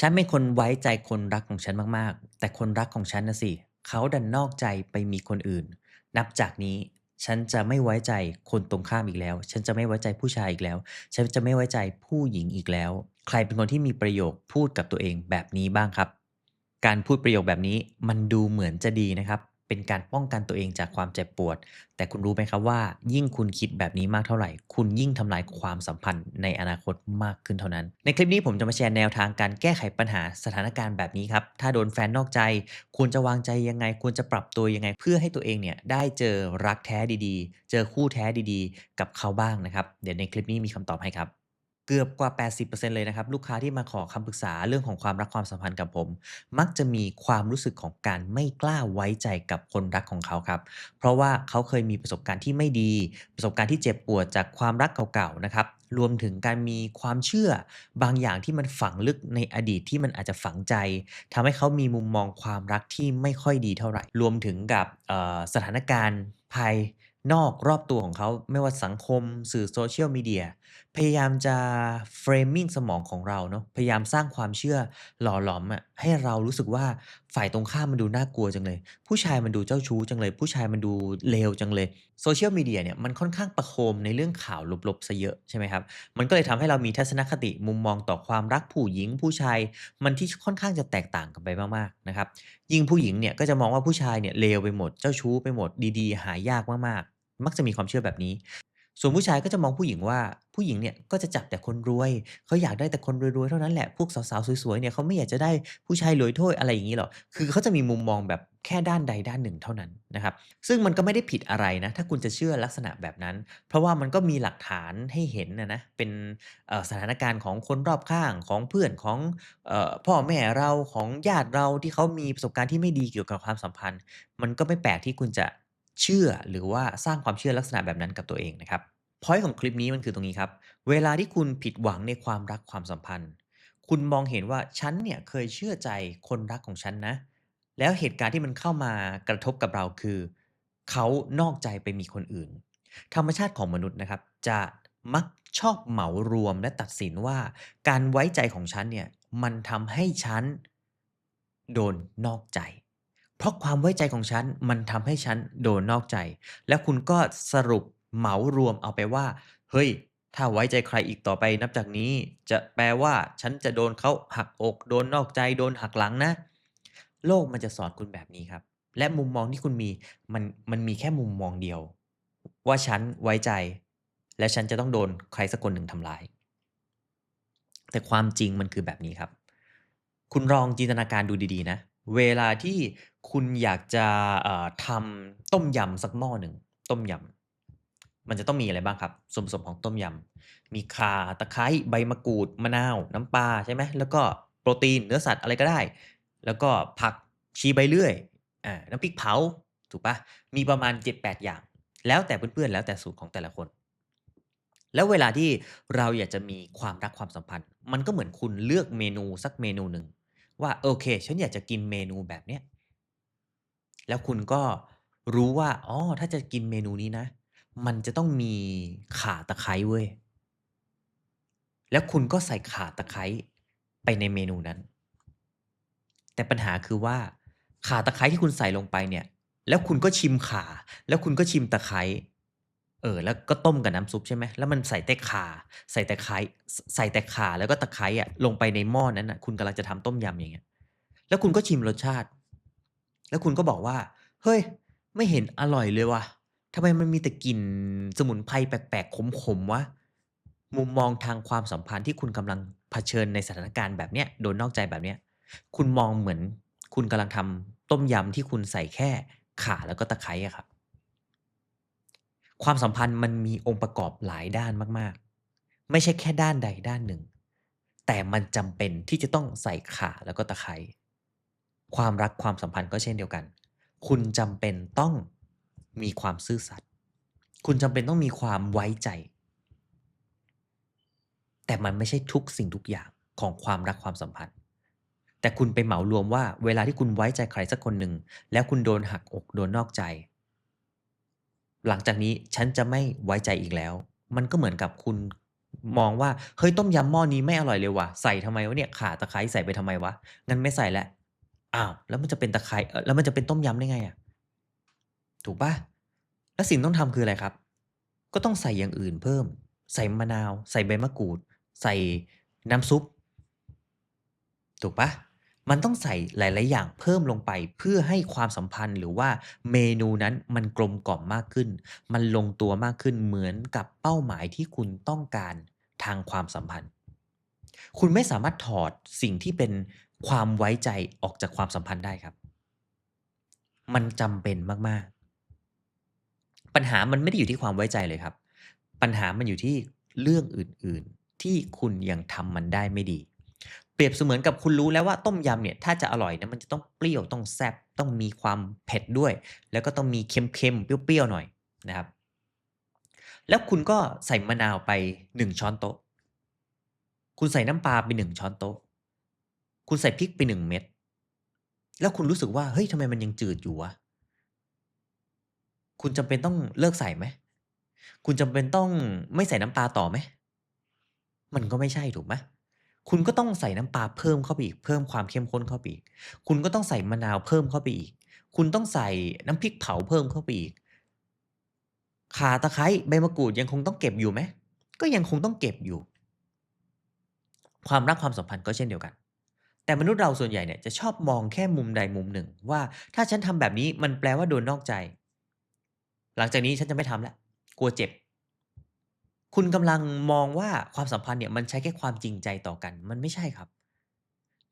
ฉันเป็นคนไว้ใจคนรักของฉันมากๆ แต่คนรักของฉันนะสิเขาดันนอกใจไปมีคนอื่น นับจากนี้ฉันจะไม่ไว้ใจคนตรงข้ามอีกแล้ว ฉันจะไม่ไว้ใจผู้ชายอีกแล้ว ฉันจะไม่ไว้ใจผู้หญิงอีกแล้ว ใครเป็นคนที่มีประโยคพูดกับตัวเองแบบนี้บ้างครับ การพูดประโยคแบบนี้มันดูเหมือนจะดีนะครับ เป็นการป้องกันตัวเองจากความเจ็บปวด แต่คุณรู้ไหมครับว่า ยิ่งคุณคิดแบบนี้มากเท่าไหร่ คุณยิ่งทำลายความสัมพันธ์ในอนาคตมากขึ้นเท่านั้น ในคลิปนี้ผมจะมาแชร์แนวทางการแก้ไขปัญหาสถานการณ์แบบนี้ครับ ถ้าโดนแฟนนอกใจ ควรจะวางใจยังไง ควรจะปรับตัวยังไง เพื่อให้ตัวเองเนี่ยได้เจอรักแท้ดีๆ เจอคู่แท้ดีๆ กับเขาบ้างนะครับ เดี๋ยวในคลิปนี้มีคำตอบให้ครับ เกือบกว่า 80%เลยนะครับ ลูกค้าที่มาขอคำปรึกษาเรื่องของความรักความสัมพันธ์กับผม มักจะมีความรู้สึกของการไม่กล้าไว้ใจกับคนรักของเขาครับ เพราะว่าเขาเคยมีประสบการณ์ที่ไม่ดี ประสบการณ์ที่เจ็บปวดจากความรักเก่าๆนะครับรวมถึงการมีความเชื่อบางอย่างที่มันฝังลึกในอดีตที่มันอาจจะฝังใจทำให้เขามีมุมมองความรักที่ไม่ค่อยดีเท่าไหร่ รวมถึงกับสถานการณ์ภายนอกรอบตัวของเขาไม่ว่าสังคม สื่อโซเชียลมีเดียพยายามจะ framing สมองของเราเนาะพยายามสร้างความเชื่อหล่อหลอมอะให้เรารู้สึกว่าฝ่ายตรงข้ามมันดูน่ากลัวจังเลย ผู้ชายมันดูเจ้าชู้จังเลย ผู้ชายมันดูเลวจังเลยโซเชียลมีเดียเนี่ยมันค่อนข้างประโคมในเรื่องข่าวลบๆเสียเยอะใช่ไหมครับมันก็เลยทำให้เรามีทัศนคติมุมมองต่อความรักผู้หญิงผู้ชายมันที่ค่อนข้างจะแตกต่างกันไปมากๆนะครับยิ่งผู้หญิงเนี่ยก็จะมองว่าผู้ชายเนี่ยเลวไปหมดเจ้าชู้ไปหมดดีๆ หายากมากๆมักจะมีความเชื่อแบบนี้ ส่วนผู้ชายก็จะมองผู้หญิงว่าผู้หญิงเนี่ยก็จะจับแต่คนรวย เขาอยากได้แต่คนรวยๆเท่านั้นแหละ พวกสาวๆสวยๆเนี่ยเขาไม่อยากจะได้ผู้ชายรวยถ้วยอะไรอย่างงี้หรอก คือเขาจะมีมุมมองแบบแค่ด้านใดด้านหนึ่งเท่านั้นนะครับ ซึ่งมันก็ไม่ได้ผิดอะไรนะ ถ้าคุณจะเชื่อลักษณะแบบนั้น เพราะว่ามันก็มีหลักฐานให้เห็นนะนะ เป็นสถานการณ์ของคนรอบข้างของเพื่อนของออพ่อแม่เราของญาติเราที่เขามีประสบการณ์ที่ไม่ดีเกี่ยวกับความสัมพันธ์ มันก็ไม่แปลกที่คุณจะ เชื่อหรือว่าสร้างความเชื่อลักษณะแบบนั้นกับตัวเองนะครับพอยต์ของคลิปนี้มันคือตรงนี้ครับ เวลาที่คุณผิดหวังในความรักความสัมพันธ์ คุณมองเห็นว่าฉันเนี่ยเคยเชื่อใจคนรักของฉันนะ แล้วเหตุการณ์ที่มันเข้ามากระทบกับเราคือ เขานอกใจไปมีคนอื่น ธรรมชาติของมนุษย์นะครับ จะมักชอบเหมารวมและตัดสินว่า การไว้ใจของฉันเนี่ยมันทำให้ฉันโดนนอกใจ เพราะความไว้ใจของฉันมันทำให้ฉันโดนนอกใจ แล้วคุณก็สรุปเหมารวมเอาไปว่า เฮ้ย ถ้าไว้ใจใครอีกต่อไปนับจากนี้ จะแปลว่าฉันจะโดนเขาหักอก โดนนอกใจ โดนหักหลังนะ โลกมันจะสอนคุณแบบนี้ครับ และมุมมองที่คุณมีมันมันมีแค่มุมมองเดียว ว่าฉันไว้ใจ และฉันจะต้องโดนใครสักคนหนึ่งทำร้าย แต่ความจริงมันคือแบบนี้ครับ คุณลองจินตนาการดูดีๆนะ เวลาที่คุณอยากจะทำต้มยำสักหม้อหนึ่งต้มยำมันจะต้องมีอะไรบ้างครับส่วนผสมของต้มยำมีข่าตะไคร้ใบมะกรูดมะนาว น้ำปลาใช่ไหมแล้วก็โปรตีนเนื้อสัตว์อะไรก็ได้ แล้วก็ผักชีใบเลื่อยอ่าน้ำพริกเผาถูกปล่ามีประมาณ 7-8 อย่าง แล้วแต่เพื่อนๆแล้วแต่สูตรของแต่ละคน แล้วเวลาที่เราอยากจะมีความรักความสัมพันธ์ มันก็เหมือนคุณเลือกเมนูสักเมนูหนึ่ง ว่าโอเค ฉันอยากจะกินเมนูแบบเนี้ยแล้วคุณก็รู้ว่าอ๋อถ้าจะกินเมนูนี้นะ มันจะต้องมีข่าตะไคร้เว้ยแล้วคุณก็ใส่ข่าตะไคร้ไปในเมนูนั้น แต่ปัญหาคือว่าข่าตะไคร้ที่คุณใส่ลงไปเนี่ย แล้วคุณก็ชิมข่า แล้วคุณก็ชิมตะไคร้ เออแล้วก็ต้มกับน้ำซุปใช่ไหมแล้วมันใส่แต่ขาใส่แต่ไคร้ใส่แต่ขาแล้วก็ตะไคร้อะลงไปในหม้อนั้นนะคุณกำลังจะทำต้มยำอย่างเงี้ย แล้วคุณก็ชิมรสชาติ แล้วคุณก็บอกว่า เฮ้ย ไม่เห็นอร่อยเลยว่ะทำไมมันมีแต่กลิ่นสมุนไพรแปลกๆขมๆวะมุมมองทางความสัมพันธ์ที่คุณกำลังเผชิญในสถานการณ์แบบเนี้ยโดนนอกใจแบบเนี้ยคุณมองเหมือน คุณกำลังทำต้มยำที่คุณใส่แค่ข่าแล้วก็ตะไคร้อะครับ ความสัมพันธ์มันมีองค์ประกอบหลายด้านมากๆ ไม่ใช่แค่ด้านใดด้านหนึ่ง แต่มันจำเป็นที่จะต้องใส่ขาแล้วก็ตะไคร้ความรักความสัมพันธ์ก็เช่นเดียวกัน คุณจำเป็นต้องมีความซื่อสัตย์คุณจำเป็นต้องมีความไว้ใจ แต่มันไม่ใช่ทุกสิ่งทุกอย่างของความรักความสัมพันธ์ แต่คุณไปเหมารวมว่า เวลาที่คุณไว้ใจใครสักคนหนึ่งแล้วคุณโดนหักอกโดนนอกใจ หลังจากนี้ฉันจะไม่ไว้ใจอีกแล้ว มันก็เหมือนกับคุณมองว่าเฮ้ยต้มยำหม้อนี้ไม่อร่อยเลยว่ะใส่ทำไมวะเนี่ยข่าตะไคร้ใส่ไปทำไมวะงั้นไม่ใส่แล้วอ้าวแล้วมันจะเป็นตะไคร้แล้วมันจะเป็นต้มยำได้ไงอะ?ถูกปล่า?แล้วสิ่งต้องทำคืออะไรครับ ก็ต้องใส่อย่างอื่นเพิ่ม ใส่มะนาว ใส่ใบมะกรูด ใส่น้ำซุป ถูกปล่า? มันต้องใส่หลาย ๆ อย่างเพิ่มลงไปเพื่อให้ความสัมพันธ์หรือว่าเมนูนั้นมันกลมกล่อมมากขึ้น มันลงตัวมากขึ้นเหมือนกับเป้าหมายที่คุณต้องการทางความสัมพันธ์ คุณไม่สามารถถอดสิ่งที่เป็นความไว้ใจออกจากความสัมพันธ์ได้ครับ มันจำเป็นมาก ๆ ปัญหามันไม่ได้อยู่ที่ความไว้ใจเลยครับ ปัญหามันอยู่ที่เรื่องอื่น ๆ ที่คุณยังทำมันได้ไม่ดี เปรียบเสมือนกับคุณรู้แล้วว่าต้มยำเนี่ยถ้าจะอร่อยนะมันจะต้องเปรี้ยวต้องแซ่บต้องมีความเผ็ดด้วย แล้วก็ต้องมีเค็มๆเปรี้ยวๆหน่อยนะครับ แล้วคุณก็ใส่มะนาวไป 1 ช้อนโต๊ะ คุณใส่น้ำปลาไป 1 ช้อนโต๊ะ คุณใส่พริกไป 1 เม็ดแล้วคุณรู้สึกว่าเฮ้ยทำไมมันยังจืดอยู่วะคุณจำเป็นต้องเลิกใส่ไหม?คุณจำเป็นต้องไม่ใส่น้ำปลาต่อไหม?มันก็ไม่ใช่ถูกไหม? คุณก็ต้องใส่น้ำปลาเพิ่มเข้าไปอีก เพิ่มความเข้มข้นเข้าไปอีก คุณก็ต้องใส่มะนาวเพิ่มเข้าไปอีก คุณต้องใส่น้ำพริกเผาเพิ่มเข้าไปอีกข่าตะไคร้ใบมะกรูดยังคงต้องเก็บอยู่ไหม?ก็ยังคงต้องเก็บอยู่ ความรักความสัมพันธ์ก็เช่นเดียวกัน แต่มนุษย์เราส่วนใหญ่เนี่ยจะชอบมองแค่มุมใดมุมหนึ่ง ว่าถ้าฉันทำแบบนี้มันแปลว่าโดนนอกใจ หลังจากนี้ฉันจะไม่ทำแล้วกลัวเจ็บ คุณกำลังมองว่าความสัมพันธ์เนี่ยมันใช้แค่ความจริงใจต่อกัน มันไม่ใช่ครับ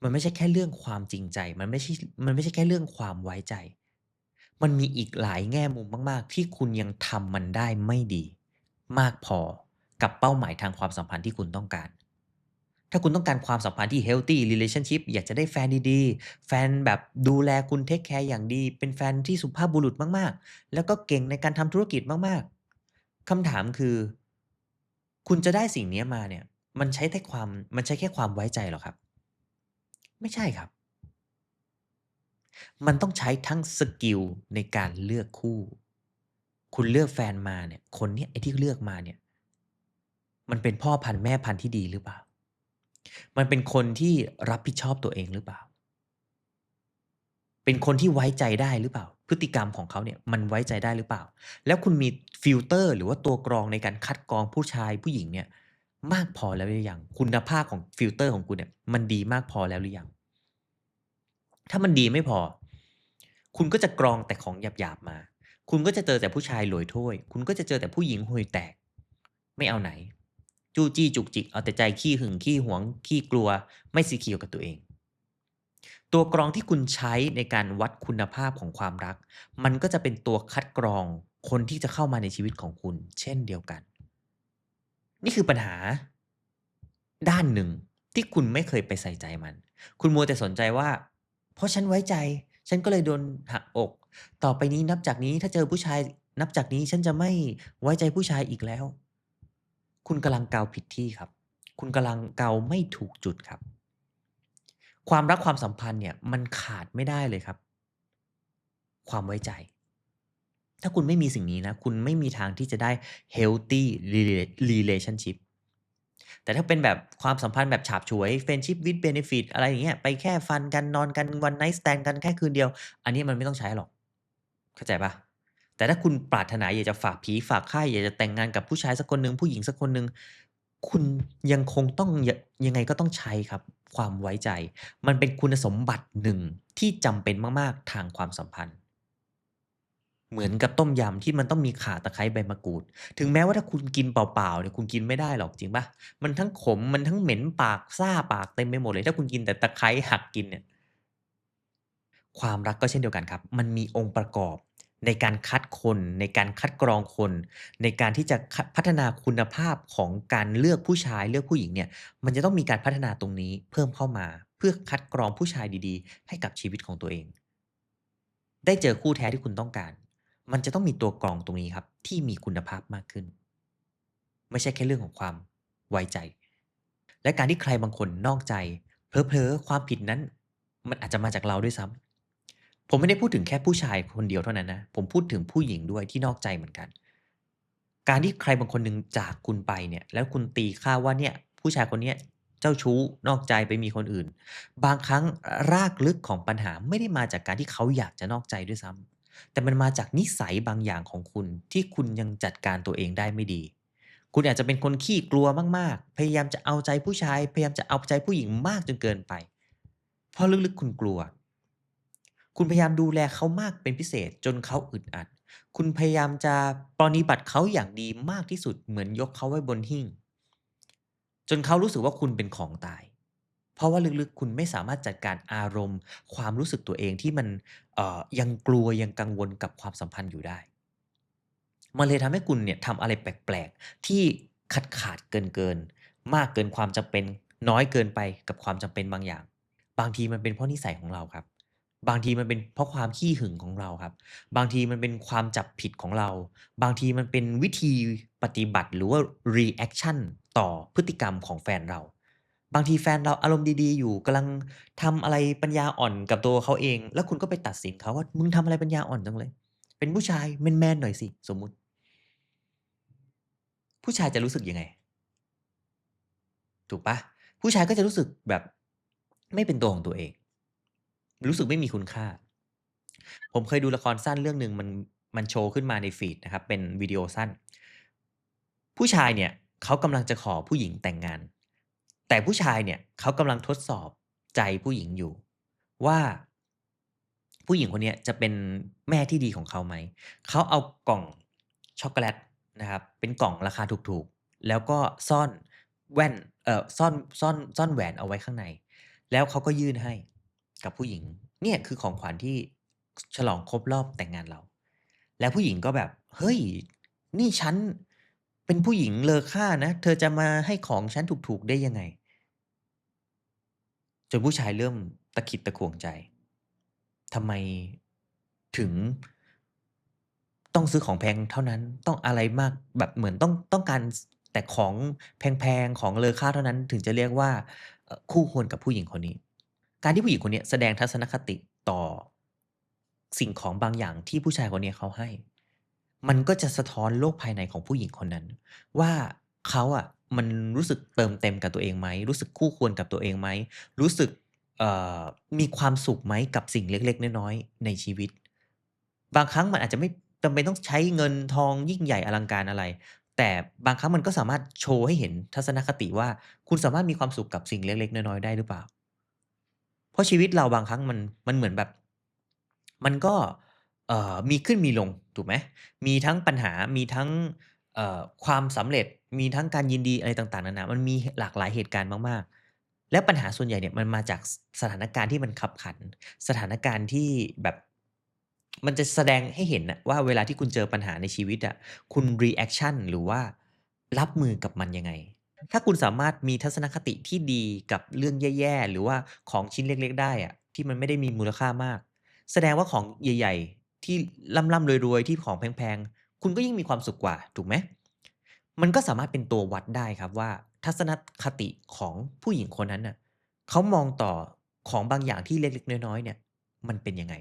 มันไม่ใช่แค่เรื่องความจริงใจ มันไม่ใช่ มันไม่ใช่แค่เรื่องความไว้ใจ มันมีอีกหลายแง่มุมมาก ๆ ที่คุณยังทำมันได้ไม่ดี มากพอกับเป้าหมายทางความสัมพันธ์ที่คุณต้องการ ถ้าคุณต้องการความสัมพันธ์ที่ healthy relationship อยากจะได้แฟนดีๆ แฟนแบบดูแลคุณเทกแคร์อย่างดี เป็นแฟนที่สุภาพบุรุษมากๆ แล้วก็เก่งในการทำธุรกิจมากๆคำถามคือ คุณจะได้สิ่งนี้มาเนี่ย มันใช้แค่ความมันใช้แค่ความไว้ใจหรอครับ?ไม่ใช่ครับ มันต้องใช้ทั้งสกิลในการเลือกคู่ คุณเลือกแฟนมาเนี่ย คนเนี้ยไอ้ที่เลือกมาเนี่ย มันเป็นพ่อพันธุ์แม่พันธุ์ที่ดีหรือเปล่า?มันเป็นคนที่รับผิดชอบตัวเองหรือเปล่า? เป็นคนที่ไว้ใจได้หรือเปล่า?พฤติกรรมของเขาเนี่ยมันไว้ใจได้หรือเปล่า?แล้วคุณมีฟิลเตอร์ หรือว่าตัวกรองในการคัดกรองผู้ชายผู้หญิงเนี่ยมากพอแล้วหรือยัง?คุณภาพของฟิลเตอร์ของคุณเนี่ยมันดีมากพอแล้วหรือยัง?ถ้ามันดีไม่พอ คุณก็จะกรองแต่ของหยาบๆมา คุณก็จะเจอแต่ผู้ชายหลวยถ้วย คุณก็จะเจอแต่ผู้หญิงห่วยแตก ไม่เอาไหน จู้จี้จุกจิกเอาแต่ใจขี้หึงขี้หวงขี้กลัว ไม่ซีเคียวกับตัวเอง ตัวกรองที่คุณใช้ในการวัดคุณภาพของความรัก มันก็จะเป็นตัวคัดกรองคนที่จะเข้ามาในชีวิตของคุณ เช่นเดียวกัน นี่คือปัญหา ด้านหนึ่งที่คุณไม่เคยไปใส่ใจมัน คุณมัวแต่สนใจว่า เพราะฉันไว้ใจ ฉันก็เลยโดนหักอก ต่อไปนี้นับจากนี้ถ้าเจอผู้ชายนับจากนี้ฉันจะไม่ไว้ใจผู้ชายอีกแล้ว คุณกำลังเกาผิดที่ครับ คุณกำลังเกาไม่ถูกจุดครับ ความรักความสัมพันธ์เนี่ยมันขาดไม่ได้เลยครับ ความไว้ใจ ถ้าคุณไม่มีสิ่งนี้นะ คุณไม่มีทางที่จะได้ healthy relationship แต่ถ้าเป็นแบบความสัมพันธ์แบบฉาบฉวย friendship with benefit อะไรอย่างเงี้ยไปแค่ฟันกันนอนกัน one night stand กันแค่คืนเดียว อันนี้มันไม่ต้องใช้หรอก เข้าใจปล่า?แต่ถ้าคุณปรารถนาอยากจะฝากผีฝากไข้อยากจะแต่งงานกับผู้ชายสักคนหนึ่งผู้หญิงสักคนหนึ่งคุณยังคงต้องยยังไงก็ต้องใช้ครับ ความไว้ใจ มันเป็นคุณสมบัติหนึ่งที่จำเป็นมาก ๆ ทางความสัมพันธ์ เหมือนกับต้มยำที่มันต้องมีข่าตะไคร้ใบมะกรูด ถึงแม้ว่าถ้าคุณกินเปล่าๆเนี่ยคุณกินไม่ได้หรอกจริงปล่า?มันทั้งขมมันทั้งเหม็นปากซ่าปากเต็มไปหมดเลย ถ้าคุณกินแต่ตะไคร้หักกินเนี่ยความรักก็เช่นเดียวกันครับ มันมีองค์ประกอบ ในการคัดคน ในการคัดกรองคน ในการที่จะพัฒนาคุณภาพของการเลือกผู้ชายเลือกผู้หญิงเนี่ยมันจะต้องมีการพัฒนาตรงนี้เพิ่มเข้ามา เพื่อคัดกรองผู้ชายดีๆ ให้กับชีวิตของตัวเอง ได้เจอคู่แท้ที่คุณต้องการ มันจะต้องมีตัวกรองตรงนี้ครับที่มีคุณภาพมากขึ้น ไม่ใช่แค่เรื่องของความไว้ใจ และการที่ใครบางคนนอกใจเผลอๆความผิดนั้น มันอาจจะมาจากเราด้วยซ้ำ ผมไม่ได้พูดถึงแค่ผู้ชายคนเดียวเท่านั้นนะ ผมพูดถึงผู้หญิงด้วยที่นอกใจเหมือนกัน การที่ใครบางคนหนึ่งจากคุณไปเนี่ย แล้วคุณตีค่าว่าเนี่ย ผู้ชายคนเนี้ยเจ้าชู้นอกใจไปมีคนอื่น บางครั้งรากลึกของปัญหาไม่ได้มาจากการที่เขาอยากจะนอกใจด้วยซ้ำแต่มันมาจากนิสัยบางอย่างของคุณที่คุณยังจัดการตัวเองได้ไม่ดี คุณอาจจะเป็นคนขี้กลัวมากๆ พยายามจะเอาใจผู้ชาย พยายามจะเอาใจผู้หญิงมากจนเกินไป เพราะลึกๆคุณกลัว คุณพยายามดูแลเขามากเป็นพิเศษจนเขาอึดอัด คุณพยายามจะปรนนิบัติเขาอย่างดีมากที่สุดเหมือนยกเขาไว้บนหิ้ง จนเขารู้สึกว่าคุณเป็นของตาย เพราะว่าลึกๆ คุณไม่สามารถจัดการอารมณ์ ความรู้สึกตัวเองที่มันยังกลัวยังกังวลกับความสัมพันธ์อยู่ได้ มันเลยทำให้คุณเนี่ยทำอะไรแปลกๆ ที่ขาดๆเกินๆมากเกินความจำเป็นน้อยเกินไปกับความจำเป็นบางอย่าง บางทีมันเป็นเพราะนิสัยของเราครับ บางทีมันเป็นเพราะความขี้หึงของเราครับ บางทีมันเป็นความจับผิดของเรา บางทีมันเป็นวิธีปฏิบัติหรือว่ารีแอกชันต่อพฤติกรรมของแฟนเรา บางทีแฟนเราอารมณ์ดีๆ อยู่กำลังทำอะไรปัญญาอ่อนกับตัวเขาเอง แล้วคุณก็ไปตัดสินเขาว่า"มึงทำอะไรปัญญาอ่อนจังเลย เป็นผู้ชายแมนๆหน่อยสิ"สมมุติ ผู้ชายจะรู้สึกยังไง?ถูกปล่า?ผู้ชายก็จะรู้สึกแบบไม่เป็นตัวของตัวเอง รู้สึกไม่มีคุณค่า ผมเคยดูละครสั้นเรื่องหนึ่งมันมันโชว์ขึ้นมาในฟีดนะครับ เป็นวิดีโอสั้น ผู้ชายเนี่ยเขากำลังจะขอผู้หญิงแต่งงาน แต่ผู้ชายเนี่ยเขากำลังทดสอบใจผู้หญิงอยู่ ว่าผู้หญิงคนนี้จะเป็นแม่ที่ดีของเขาไหม เขาเอากล่องช็อกโกแลตนะครับ เป็นกล่องราคาถูกๆ แล้วก็ซ่อนแว่น เอ่อ ซ่อน ซ่อน ซ่อนแหวนเอาไว้ข้างใน แล้วเขาก็ยื่นให้ กับผู้หญิง เนี่ยคือของขวัญที่ฉลองครบรอบแต่งงานเรา แล้วผู้หญิงก็แบบ"เฮ้ย นี่ฉันเป็นผู้หญิงเลอค่านะ เธอจะมาให้ของฉันถูกๆได้ยังไง?"จนผู้ชายเริ่มตะขิดตะขวงใจทำไมถึงต้องซื้อของแพงเท่านั้นต้องอะไรมากแบบเหมือนต้องต้องการแต่ของแพงๆของเลอค่าเท่านั้นถึงจะเรียกว่าคู่ควรกับผู้หญิงคนนี้ การที่ผู้หญิงคนนี้แสดงทัศนคติต่อสิ่งของบางอย่างที่ผู้ชายคนนี้เขาให้ มันก็จะสะท้อนโลกภายในของผู้หญิงคนนั้น ว่าเขาอะมันรู้สึกเติมเต็มกับตัวเองไหม รู้สึกคู่ควรกับตัวเองไหม รู้สึกมีความสุขไหมกับสิ่งเล็ก ๆ น้อยๆในชีวิต บางครั้งมันอาจจะไม่จำเป็นต้องใช้เงินทองยิ่งใหญ่อลังการอะไร แต่บางครั้งมันก็สามารถโชว์ให้เห็นทัศนคติว่า คุณสามารถมีความสุขกับสิ่งเล็ก ๆ น้อยๆได้หรือเปล่า เพราะชีวิตเราบางครั้งมันมันเหมือนแบบ มันก็มีขึ้นมีลงถูกไหมมีทั้งปัญหามีทั้งความสำเร็จมีทั้งการยินดีอะไรต่างๆนานามันมีหลากหลายเหตุการณ์มากๆ แล้วปัญหาส่วนใหญ่เนี่ยมันมาจากสถานการณ์ที่มันคับขัน สถานการณ์ที่แบบมันจะแสดงให้เห็นนะว่าเวลาที่คุณเจอปัญหาในชีวิตอะคุณรีแอกชันหรือว่ารับมือกับมันยังไง ถ้าคุณสามารถมีทัศนคติที่ดีกับเรื่องแย่ๆ หรือว่าของชิ้นเล็กๆ ได้อะที่มันไม่ได้มีมูลค่ามาก แสดงว่าของใหญ่ ๆ ที่ร่ำๆรวยๆ ที่ของแพงๆ คุณก็ยิ่งมีความสุขกว่า ถูกไหม มันก็สามารถเป็นตัววัดได้ครับว่า ทัศนคติของผู้หญิงคนนั้นน่ะเขามองต่อของบางอย่างที่เล็กๆ น้อยๆ เนี่ย มันเป็นยังไง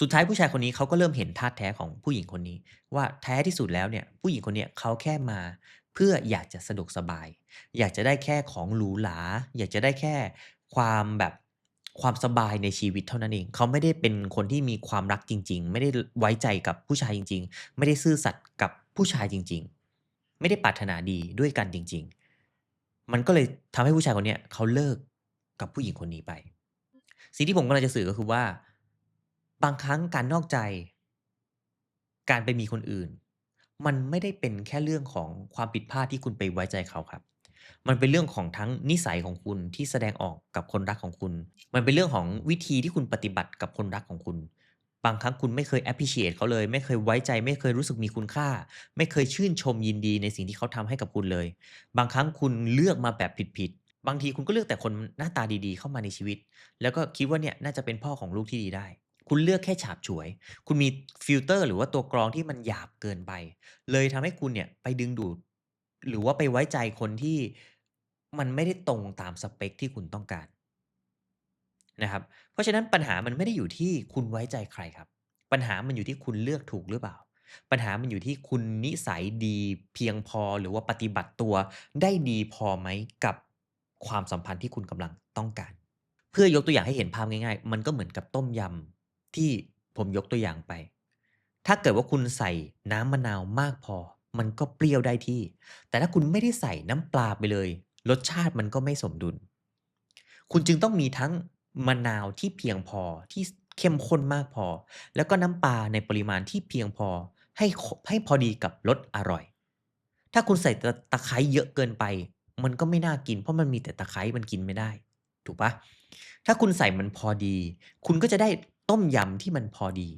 สุดท้ายผู้ชายคนนี้เขาก็เริ่มเห็นท่าแท้ของผู้หญิงคนนี้ ว่าแท้ที่สุดแล้วเนี่ย ผู้หญิงคนเนี้ยเขาแค่มา เพื่ออยากจะสะดวกสบาย อยากจะได้แค่ของหรูหราอยากจะได้แค่ความแบบความสบายในชีวิตเท่านั้นเอง เขาไม่ได้เป็นคนที่มีความรักจริง ๆ ไม่ได้ไว้ใจกับผู้ชายจริง ๆ ไม่ได้ซื่อสัตย์กับผู้ชายจริง ๆ ไม่ได้ปรารถนาดีด้วยกันจริง ๆ มันก็เลยทำให้ผู้ชายคนเนี้ยเขาเลิกกับผู้หญิงคนนี้ไป สิ่งที่ผมกำลังจะสื่อก็คือว่า บางครั้งการนอกใจ การไปมีคนอื่น มันไม่ได้เป็นแค่เรื่องของความผิดพลาดที่คุณไปไว้ใจเขาครับ มันเป็นเรื่องของทั้งนิสัยของคุณที่แสดงออกกับคนรักของคุณ มันเป็นเรื่องของวิธีที่คุณปฏิบัติกับคนรักของคุณ บางครั้งคุณไม่เคย appreciate เขาเลย ไม่เคยไว้ใจ ไม่เคยรู้สึกมีคุณค่า ไม่เคยชื่นชมยินดีในสิ่งที่เขาทำให้กับคุณเลย บางครั้งคุณเลือกมาแบบผิดๆบางทีคุณก็เลือกแต่คนหน้าตาดีๆ เข้ามาในชีวิต แล้วก็คิดว่าเนี่ยน่าจะเป็นพ่อของลูกที่ดีได้ คุณเลือกแค่ฉาบฉวย คุณมีฟิลเตอร์หรือว่าตัวกรองที่มันหยาบเกินไป เลยทำให้คุณเนี่ยไปดึงดูด หรือว่าไปไว้ใจคนที่มันไม่ได้ตรงตามสเปกที่คุณต้องการนะครับ เพราะฉะนั้นปัญหามันไม่ได้อยู่ที่คุณไว้ใจใครครับ ปัญหามันอยู่ที่คุณเลือกถูกหรือเปล่า ปัญหามันอยู่ที่คุณนิสัยดีเพียงพอหรือว่าปฏิบัติตัว ได้ดีพอไหมกับความสัมพันธ์ที่คุณกำลังต้องการ เพื่อยกตัวอย่างให้เห็นภาพง่าย ๆ มันก็เหมือนกับต้มยำ ที่ผมยกตัวอย่างไป ถ้าเกิดว่าคุณใส่น้ำมะนาวมากพอ มันก็เปรี้ยวได้ที่ แต่ถ้าคุณไม่ได้ใส่น้ำปลาไปเลย รสชาติมันก็ไม่สมดุล คุณจึงต้องมีทั้งมะนาวที่เพียงพอที่เข้มข้นมากพอ แล้วก็น้ำปลาในปริมาณที่เพียงพอให้ให้พอดีกับรสอร่อย ถ้าคุณใส่ตะตะไคร้เยอะเกินไป มันก็ไม่น่ากิน เพราะมันมีแต่ตะไคร้มันกินไม่ได้ ถูกปล่า?ถ้าคุณใส่มันพอดี คุณก็จะได้ ต้มยำที่มันพอดี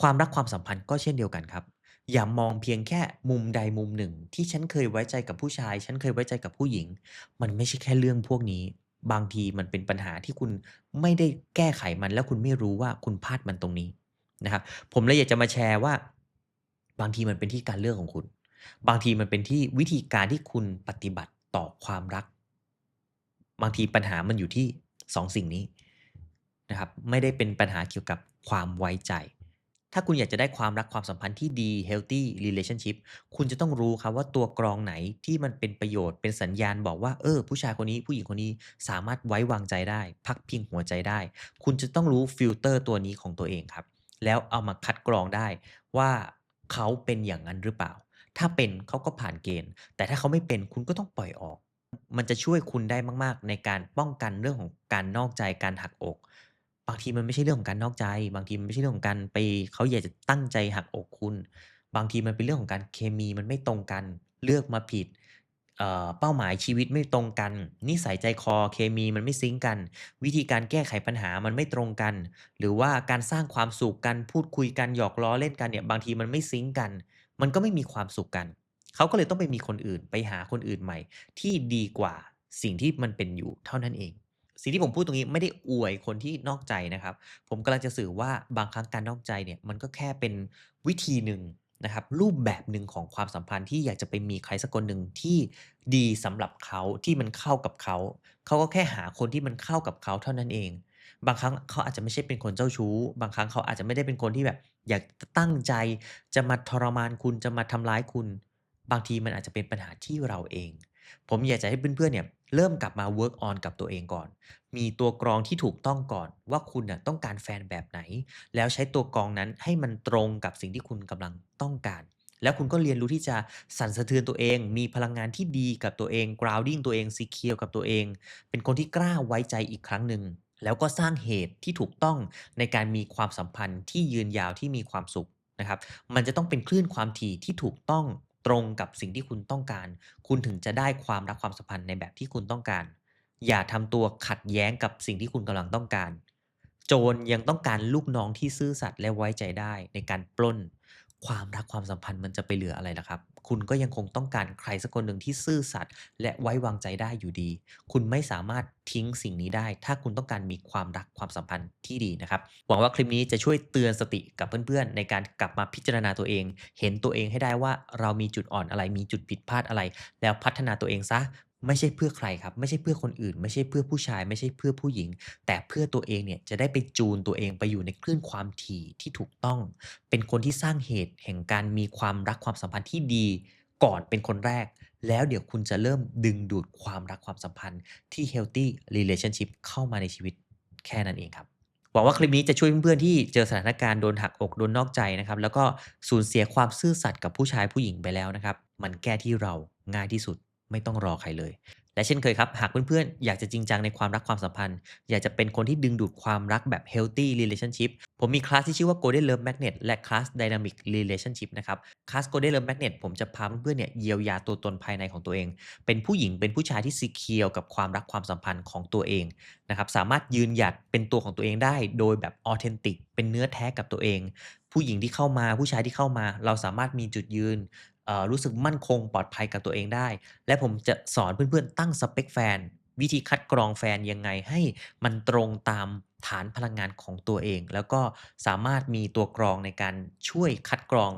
ความรักความสัมพันธ์ก็เช่นเดียวกันครับ อย่ามองเพียงแค่มุมใดมุมหนึ่ง ที่ฉันเคยไว้ใจกับผู้ชาย ฉันเคยไว้ใจกับผู้หญิง มันไม่ใช่แค่เรื่องพวกนี้ บางทีมันเป็นปัญหาที่คุณไม่ได้แก้ไขมันแล้วคุณไม่รู้ว่าคุณพลาดมันตรงนี้นะครับผมเลยอยากจะมาแชร์ว่า บางทีมันเป็นที่การเลือกของคุณ บางทีมันเป็นที่วิธีการที่คุณปฏิบัติต่อความรัก บางทีปัญหามันอยู่ที่2สิ่งนี้ นะครับไม่ได้เป็นปัญหาเกี่ยวกับความไว้ใจ ถ้าคุณอยากจะได้ความรักความสัมพันธ์ที่ดี healthy relationship คุณจะต้องรู้ครับว่าตัวกรองไหนที่มันเป็นประโยชน์เป็นสัญญาณบอกว่าเออ ผู้ชายคนนี้ผู้หญิงคนนี้สามารถไว้วางใจได้ พักพิงหัวใจได้ คุณจะต้องรู้ฟิลเตอร์ตัวนี้ของตัวเองครับ แล้วเอามาคัดกรองได้ว่าเขาเป็นอย่างนั้นหรือเปล่า ถ้าเป็นเขาก็ผ่านเกณฑ์ แต่ถ้าเขาไม่เป็นคุณก็ต้องปล่อยออก มันจะช่วยคุณได้มาก ๆ ในการป้องกันเรื่องของการนอกใจการหักอก บางทีมันไม่ใช่เรื่องของการนอกใจ บางทีมันไม่ใช่เรื่องของการไปเขาอยากจะตั้งใจหักอกคุณ บางทีมันเป็นเรื่องของการเคมีมันไม่ตรงกัน เลือกมาผิดเอ่อเป้าหมายชีวิตไม่ตรงกัน นิสัยใจคอเคมีมันไม่ซิงกัน วิธีการแก้ไขปัญหามันไม่ตรงกัน หรือว่าการสร้างความสุขการพูดคุยกันหยอกล้อเล่นกันเนี่ยบางทีมันไม่ซิงกัน มันก็ไม่มีความสุขกัน เขาก็เลยต้องไปมีคนอื่นไปหาคนอื่นใหม่ ที่ดีกว่าสิ่งที่มันเป็นอยู่เท่านั้นเอง สิ่งที่ผมพูดตรงนี้ไม่ได้อวยคนที่นอกใจนะครับ ผมกำลังจะสื่อว่าบางครั้งการนอกใจเนี่ยมันก็แค่เป็นวิธีหนึ่งนะครับรูปแบบหนึ่งของความสัมพันธ์ที่อยากจะไปมีใครสักคนหนึ่งที่ดีสำหรับเขาที่มันเข้ากับเขา เขาก็แค่หาคนที่มันเข้ากับเขาเท่านั้นเอง บางครั้งเขาอาจจะไม่ใช่เป็นคนเจ้าชู้ บางครั้งเขาอาจจะไม่ได้เป็นคนที่แบบ อยากตั้งใจ จะมาทรมานคุณจะมาทำร้ายคุณ บางทีมันอาจจะเป็นปัญหาที่เราเอง ผมอยากจะให้เพื่อนๆเนี่ยเริ่มกลับมา work on กับตัวเองก่อน มีตัวกรองที่ถูกต้องก่อนว่าคุณน่ะต้องการแฟนแบบไหน แล้วใช้ตัวกรองนั้นให้มันตรงกับสิ่งที่คุณกำลังต้องการ แล้วคุณก็เรียนรู้ที่จะสั่นสะเทือนตัวเอง มีพลังงานที่ดีกับตัวเอง grounding ตัวเอง secure กับตัวเอง เป็นคนที่กล้าไว้ใจอีกครั้งหนึ่งแล้วก็สร้างเหตุที่ถูกต้องในการมีความสัมพันธ์ที่ยืนยาวที่มีความสุขนะครับ มันจะต้องเป็นคลื่นความถี่ที่ถูกต้อง ตรงกับสิ่งที่คุณต้องการ คุณถึงจะได้ความรักความสัมพันธ์ในแบบที่คุณต้องการ อย่าทำตัวขัดแย้งกับสิ่งที่คุณกำลังต้องการ โจรยังต้องการลูกน้องที่ซื่อสัตย์และไว้ใจได้ในการปล้น ความรักความสัมพันธ์มันจะไปเหลืออะไรล่ะครับ คุณก็ยังคงต้องการใครสักคนหนึ่งที่ซื่อสัตย์และไว้วางใจได้อยู่ดี คุณไม่สามารถทิ้งสิ่งนี้ได้ ถ้าคุณต้องการมีความรักความสัมพันธ์ที่ดีนะครับ หวังว่าคลิปนี้จะช่วยเตือนสติกับเพื่อนๆ ในการกลับมาพิจารณาตัวเอง เห็นตัวเองให้ได้ว่าเรามีจุดอ่อนอะไร มีจุดผิดพลาดอะไร แล้วพัฒนาตัวเองเสีย ไม่ใช่เพื่อใครครับ ไม่ใช่เพื่อคนอื่น ไม่ใช่เพื่อผู้ชาย ไม่ใช่เพื่อผู้หญิง แต่เพื่อตัวเองเนี่ยจะได้ไปจูนตัวเองไปอยู่ในคลื่นความถี่ที่ถูกต้อง เป็นคนที่สร้างเหตุแห่งการมีความรักความสัมพันธ์ที่ดีก่อนเป็นคนแรก แล้วเดี๋ยวคุณจะเริ่มดึงดูดความรักความสัมพันธ์ที่ healthy relationship เข้ามาในชีวิตแค่นั้นเองครับหวังว่าคลิปนี้จะช่วยเพื่อนๆที่เจอสถานการณ์โดนหักอกโดนนอกใจนะครับแล้วก็สูญเสียความซื่อสัตย์กับผู้ชายผู้หญิงไปแล้วนะครับ มันแก้ที่เราง่ายที่สุด ไม่ต้องรอใครเลย และเช่นเคยครับ หากเพื่อนๆ อยากจะจริงจังในความรักความสัมพันธ์ อยากจะเป็นคนที่ดึงดูดความรักแบบ healthy relationship ผมมีคลาสที่ชื่อว่า Golden Love Magnet และคลาส Dynamic Relationship นะครับคลาส Golden Love Magnet ผมจะพาเพื่อนๆเนี่ยเยียวยาตัวตนภายในของตัวเอง เป็นผู้หญิงเป็นผู้ชายที่ secure กับความรักความสัมพันธ์ของตัวเองนะครับสามารถยืนหยัดเป็นตัวของตัวเองได้ โดยแบบ authentic เป็นเนื้อแท้กับตัวเองผู้หญิงที่เข้ามาผู้ชายที่เข้ามา เราสามารถมีจุดยืน รู้สึกมั่นคงปลอดภัยกับตัวเองได้ และผมจะสอนเพื่อนๆตั้งสเปคแฟน วิธีคัดกรองแฟนยังไงให้มันตรงตามฐานพลังงานของตัวเอง แล้วก็สามารถมีตัวกรองในการช่วยคัดกรอง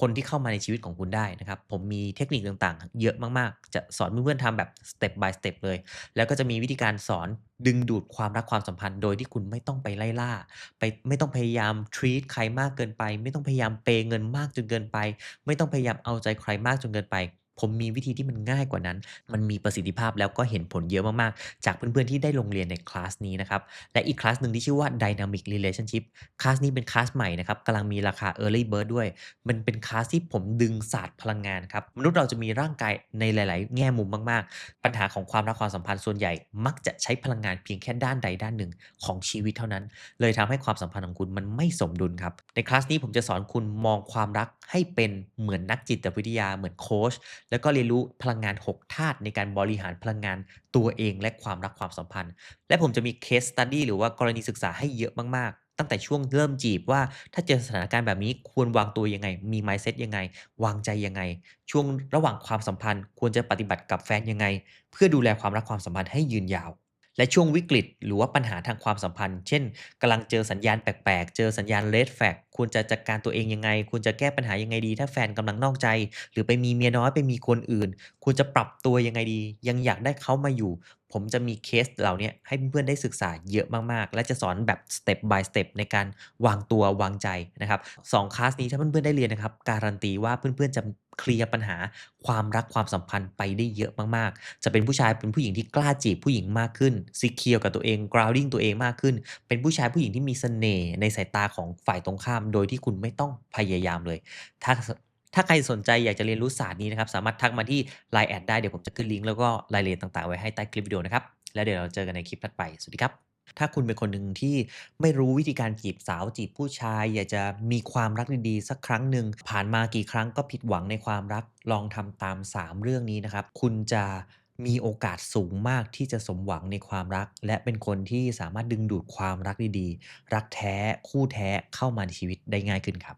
คนที่เข้ามาในชีวิตของคุณได้นะครับ ผมมีเทคนิคต่างๆ เยอะมากๆ จะสอนเพื่อนๆทำแบบ Step by Step เลย แล้วก็จะมีวิธีการสอนดึงดูดความรักความสัมพันธ์โดยที่คุณไม่ต้องไปไล่ล่า ไปไม่ต้องพยายาม treat ใครมากเกินไป ไม่ต้องพยายามเปย์เงินมากจนเกินไป ไม่ต้องพยายามเอาใจใครมากจนเกินไป ผมมีวิธีที่มันง่ายกว่านั้น มันมีประสิทธิภาพแล้วก็เห็นผลเยอะมากๆ จากเพื่อนๆที่ได้ลงเรียนในคลาสนี้นะครับ และอีกคลาสหนึ่งที่ชื่อว่า Dynamic Relationship คลาสนี้เป็นคลาสใหม่นะครับกำลังมีราคา Early Bird ด้วย มันเป็นคลาสที่ผมดึงศาสตร์พลังงานครับ มนุษย์เราจะมีร่างกายในหลาย ๆ แง่มุมมากๆ ปัญหาของความรักความสัมพันธ์ส่วนใหญ่ มักจะใช้พลังงานเพียงแค่ด้านใดด้านหนึ่งของชีวิตเท่านั้น เลยทำให้ความสัมพันธ์ของคุณมันไม่สมดุลครับ ในคลาสนี้ผมจะสอนคุณมองความรักให้เป็นเหมือนนักจิตวิทยาเหมือนโคชแล้วก็เรียนรู้พลังงาน 6 ธาตุในการบริหารพลังงานตัวเองและความรักความสัมพันธ์ และผมจะมีเคสสตัดดี้หรือว่ากรณีศึกษาให้เยอะมากๆ ตั้งแต่ช่วงเริ่มจีบว่าถ้าเจอสถานการณ์แบบนี้ควรวางตัวยังไง มี mindset ยังไง วางใจยังไง ช่วงระหว่างความสัมพันธ์ ควรจะปฏิบัติกับแฟนยังไง เพื่อดูแลความรักความสัมพันธ์ให้ยืนยาว และช่วงวิกฤตหรือว่าปัญหาทางความสัมพันธ์ เช่นกำลังเจอสัญญาณแปลกๆ เจอสัญญาณ Red Flag ควรจะจัดการตัวเองยังไง ควรจะแก้ปัญหายังไงดี ถ้าแฟนกำลังนอกใจ หรือไปมีเมียน้อยไปมีคนอื่น ควรจะปรับตัวยังไงดี ยังอยากได้เขามาอยู่ ผมจะมีเคสเหล่านี้ให้เพื่อนๆได้ศึกษาเยอะมากๆ และจะสอนแบบ Step by Step ในการวางตัววางใจนะครับ2คลาสนี้ถ้าเพื่อนๆได้เรียนนะครับ การันตีว่าเพื่อนๆจะ เคลียร์ปัญหาความรักความสัมพันธ์ไปได้เยอะมากๆ จะเป็นผู้ชายเป็นผู้หญิงที่กล้าจีบผู้หญิงมากขึ้น secure กับตัวเอง grounding ตัวเองมากขึ้น เป็นผู้ชายผู้หญิงที่มีเสน่ห์ในสายตาของฝ่ายตรงข้าม โดยที่คุณไม่ต้องพยายามเลย ถ้าถ้าใครสนใจอยากจะเรียนรู้ศาสตร์นี้นะครับ สามารถทักมาที่ LINE แอดได้เดี๋ยวผมจะขึ้นลิงก์แล้วก็รายละเอียดต่างๆไว้ให้ใต้คลิปวิดีโอนะครับ แล้วเดี๋ยวเราเจอกันในคลิปถัดไป สวัสดีครับ ถ้าคุณเป็นคนหนึ่งที่ไม่รู้วิธีการจีบสาวจีบผู้ชาย อยากจะมีความรักดีๆ สักครั้งหนึ่งผ่านมากี่ครั้งก็ผิดหวังในความรักลองทำตาม 3 เรื่องนี้นะครับ คุณจะมีโอกาสสูงมากที่จะสมหวังในความรัก และเป็นคนที่สามารถดึงดูดความรักดีๆ รักแท้คู่แท้เข้ามาในชีวิตได้ง่ายขึ้นครับ